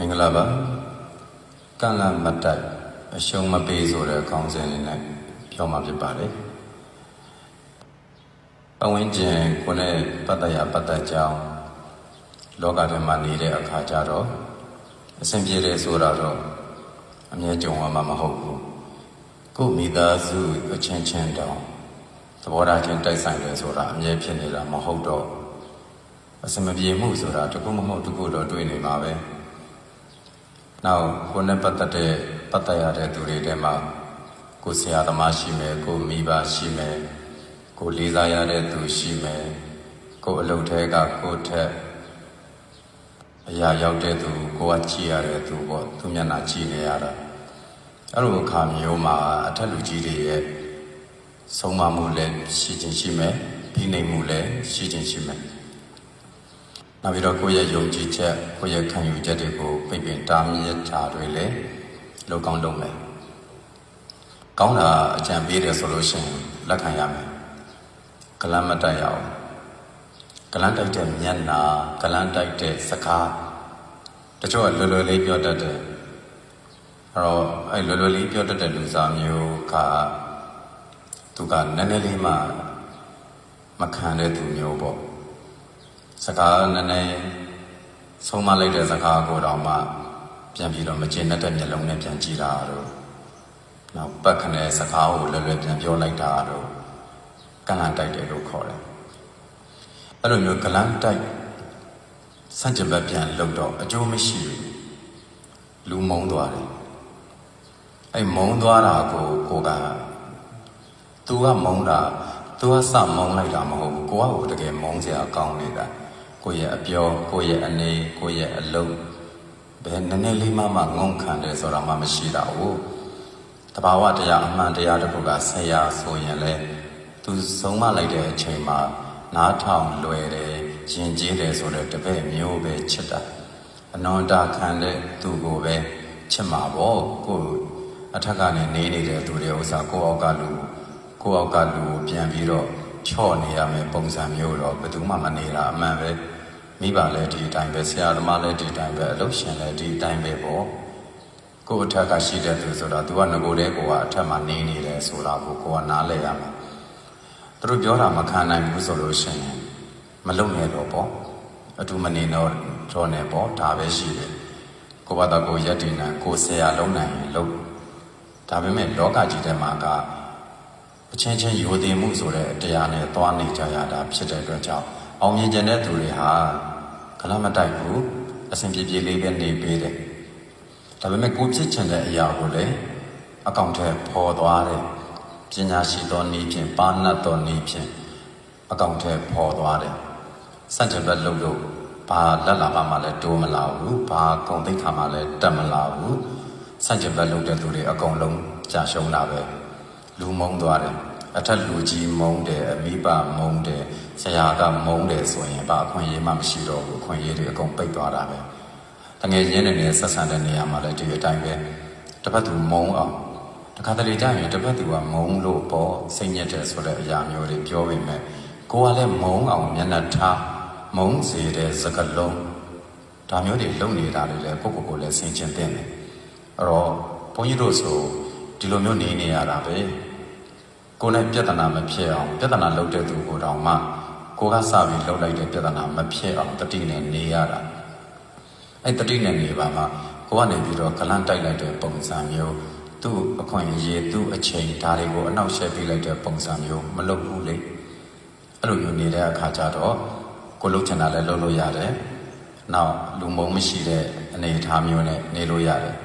မင်္ဂလာပါကံလမတ်တိုက်အရှုံးမပေးဆိုတဲ့ခေါင်းစဉ်လေးနဲ့ပြောမှာဖြစ်ပါတယ်ပဝင်းကျင်ကိုနဲ့ပတ်သက်ရပတ်သက်ကြောင်းလောကထဲမှာနေတဲ့အခါကျတော့အဆင်ပြေတယ်ဆိုတာတော့အမြဲကြုံရမှာမဟုတ်ဘူးကိုယ့်မိသားစုအချင်းချင်းတောင်သဘောထားချင်းတိုက်ဆိုင်တယ်ဆိုတာအမြဲဖြစ်နေတာမဟုတ်တော့အစမပြေမှုဆိုတာတခုမဟုတ်တခုတော့တွေ့နေမှာပဲ။ နောက်ကိုယ်နဲ့ပတ်သက်တဲ့ပတ်သက်ရတဲ့သူတွေထဲမှာကိုယ်ဆရာသမားရှိမယ်ကိုယ်မိဘရှိမယ်ကိုယ်လေးစားရတဲ့သူရှိမယ်ကိုယ်အလုပ်ထဲကကိုယ်ထက်အရာရောက်တဲ့သူကိုယ်ကကြည့်ရတဲ့သူပေါ့သူမျက်နှာကြည့်နေရတာအဲ့လိုအခါမျိုးမှာအထက်လူကြီးတွေရဲ့ဆုံးမမှုလည်းရှိခြင်းရှိမယ်ပြီးနေမှုလည်းရှိခြင်းရှိမယ် နောက်ပြီးတော့ကိုယ့်ရဲ့ယုံကြည်ချက်ကိုယ့်ရဲ့ခံယူချက်တွေကိုပြပင်တားမြစ်တာတွေလည်းလောက်ကောင်းလုပ်မယ်ကောင်းတာအကြံပေးတယ်ဆိုလို့ရှိရင်လက်ခံရမယ်ကလမ်းမတက်ရအောင်ကလမ်းတိုက်တဲ့မျက်နာကလမ်းတိုက်တဲ့စကားတချို့ကလွယ်လွယ်လေးပြောတတ်တယ်အဲ့တော့အဲ့လွယ်လွယ်လေးပြောတတ်တဲ့လူစားမျိုးကသူကနည်းနည်းလေးမှမခံတဲ့သူမျိုးပေါ့ စကားနည်းနည်းဆုံးမလိုက်တဲ့စကားကိုတော့မှပြန်ပြီးတော့မကျေနပ်တဲ့မျက်လုံးနဲ့ပြန်ကြည့်တာတော့နောက်ပတ်ခနဲ့စကားကိုလွယ်လွယ်ပြန်ပြောလိုက်တာတော့ကလန်တိုက်တယ်လို့ခေါ်တယ်အဲ့လိုမျိုးကလန်တိုက်စัจจဘက်ပြန်လုံတော့အကျိုးမရှိဘူးလူမုံသွားတယ်အဲ့မုံသွားတာကိုကိုကသူကမုံတာသူကစမုံလိုက်တာမဟုတ်ဘူးကိုကကိုတကယ်မုံစရာကောင်းနေတာ ကိုရဲ့အပြောကိုရဲ့အနေကိုရဲ့အလုံးဘယ်နည်းနည်းလေးမှမငုံခံတယ်ဆိုတာမှမရှိတာဟုတ်တဘာဝတရားအမှန်တရားတစ်ခုကဆရာဆိုရင်လေသူဆုံးမလိုက်တဲ့အချိန်မှာနားထောင်လွယ်တယ်ရင်ကျေးတယ်ဆိုတဲ့တပည့်မျိုးပဲချစ်တာအနန္တခံတဲ့သူကိုပဲချစ်မှာပေါ့ကိုအထက်ကနေနေနေတဲ့သူတွေဥစ္စာကိုအောက်ကလူကိုအောက်ကလူကိုပြန်ပြီးတော့ ချော့နေရမယ်ပုံစံမျိုးတော့ဘယ်သူမှမနေတာအမှန်ပဲမိဘလည်းဒီအတိုင်းပဲဆရာသမားလည်းဒီအတိုင်းပဲအလုပ်ရှင်လည်းဒီအတိုင်းပဲပေါ့ကိုအထက်ကရှိတဲ့သူဆိုတာ तू ကငကိုတဲ့ကိုကအထက်မှာနေနေတယ်ဆိုတာကိုကိုကနားလဲရမှာသူတို့ပြောတာမခံနိုင်ဘူးဆိုလို့ရှိရင်မလုံနဲ့တော့ပေါ့အထူးမနေတော့တော့နေပေါ့ဒါပဲရှိတယ်ကိုဘာသာကိုရက်တည်နိုင်ကိုဆရာလုံးနိုင်လို့ဒါပေမဲ့လောကကြီးထဲမှာက အချင်းချင်းယိုသေးမှုဆိုတဲ့တရားနဲ့သွားနေကြရတာဖြစ်တဲ့အတွက်ကြောင့်အောင်မြင်ကြတဲ့သူတွေဟာကလမတိုက်ဘူးအစဉ်ပြေပြေလေးပဲနေပေးတယ်ဒါပေမဲ့ကိုဖြစ်ချင်တဲ့အရာကိုလည်းအကောင့်ထဲပေါ်သွားတယ်ပညာရှိသောနည်းဖြင့်ပါဏတ်သောနည်းဖြင့်အကောင့်ထဲပေါ်သွားတယ်စัจ java လုတ်လို့ဘာလက်လာပါမှလည်းတိုးမလာဘူးဘာဂုံသိက္ခာမှလည်းတက်မလာဘူးစัจ java လုတ်တဲ့သူတွေအကုန်လုံးကြာရှုံးတာပဲ လူမုံသွားတယ်အထက်လူကြီးမုံတယ်အမိဘမုံတယ်ဆရာကမုံတယ်ဆိုရင်ဘာအခွင့်အရေးမှမရှိတော့ဘူးအခွင့်အရေးတွေအကုန်ပိတ်သွားတာပဲတကယ်ရင်းနေနေဆက်ဆံတဲ့နေရာမှာလည်းဒီအတိုင်းပဲတစ်ဖက်သူမုံအောင်တခါတလေကြာရင်တစ်ဖက်သူကမုံလို့ပေါ့စိတ်ညစ်တယ်ဆိုတဲ့အရာမျိုးတွေပြောပေမဲ့ကိုကလည်းမုံအောင်မျက်နှာထားမုံစေတဲ့စကလုံးဒါမျိုးတွေလုံနေတာတွေလည်းကိုယ့်ကိုယ်ကိုလည်းဆင်ခြင်တဲ့တယ်အဲ့တော့ဘုန်းကြီးတို့ဆို ဒီလိုမျိုးနေနေရတာပဲကိုယ်နဲ့ပြဿနာမဖြစ်အောင်ပြဿနာလုပ်တဲ့သူကိုတောင်မှကိုကစပြီးလှုပ်လိုက်တဲ့ပြဿနာမဖြစ်အောင်တတိနဲ့နေရတာအဲ့တတိနဲ့နေပါမှကိုကနေပြီးတော့ကလန့်တိုက်လိုက်တဲ့ပုံစံမျိုးသူ့အခွင့်အရေးသူ့အချိန်ဒါတွေကိုအနောက်ရှက်ပေးလိုက်တဲ့ပုံစံမျိုးမလုပ်ဘူးလေအဲ့လိုမျိုးနေတဲ့အခါကျတော့ကိုလှုပ်ချင်တာလည်းလှုပ်လို့ရတယ်နောက်လူမုံမရှိတဲ့အနေအထားမျိုးနဲ့နေလို့ရတယ်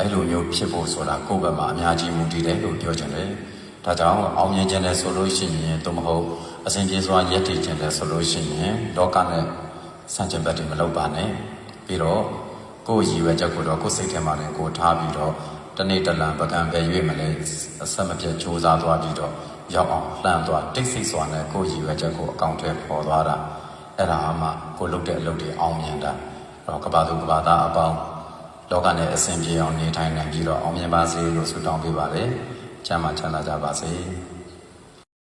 အဲ့လိုမျိုးဖြစ်ဖို့ဆိုတာကိုယ့်ဘက်မှာအများကြီးမူတည်တယ်လို့ပြောချင်တယ်ဒါကြောင့်အောင်မြင်ခြင်းနဲ့ဆိုလို့ရှိရင်သို့မဟုတ်အစဉ်ပြေစွာရည်တည်ခြင်းနဲ့ဆိုလို့ရှိရင်လောကနဲ့ဆန့်ကျင်ဘက်တွေမလုပ်ပါနဲ့ပြီးတော့ကိုယ်ရည်ရွယ်ချက်ကိုတော့ကိုယ်စိတ်ထဲမှာလည်းကိုယ်ထားပြီးတော့တနေ့တလံပကံပဲရွေ့မလဲအဆက်မပြတ်စူးစမ်းသွားပြီးတော့ရောက်အောင်လှမ်းသွားတိတ်ဆိတ်စွာနဲ့ကိုယ်ရည်ရွယ်ချက်ကိုအကောင့်ထဲပေါ်သွားတာအဲ့ဒါမှကိုယ်လုပ်တဲ့အလုပ်တွေအောင်မြင်တာအဲ့တော့ကဘာသူကဘာသားအပေါင်း လောကနဲ့အစဉ်ပြေအောင်နေထိုင်နိုင်ပြီးတော့အောင်မြင်ပါစေလို့ဆုတောင်းပေးပါရစေ။ချမ်းသာချမ်းသာကြပါစေ။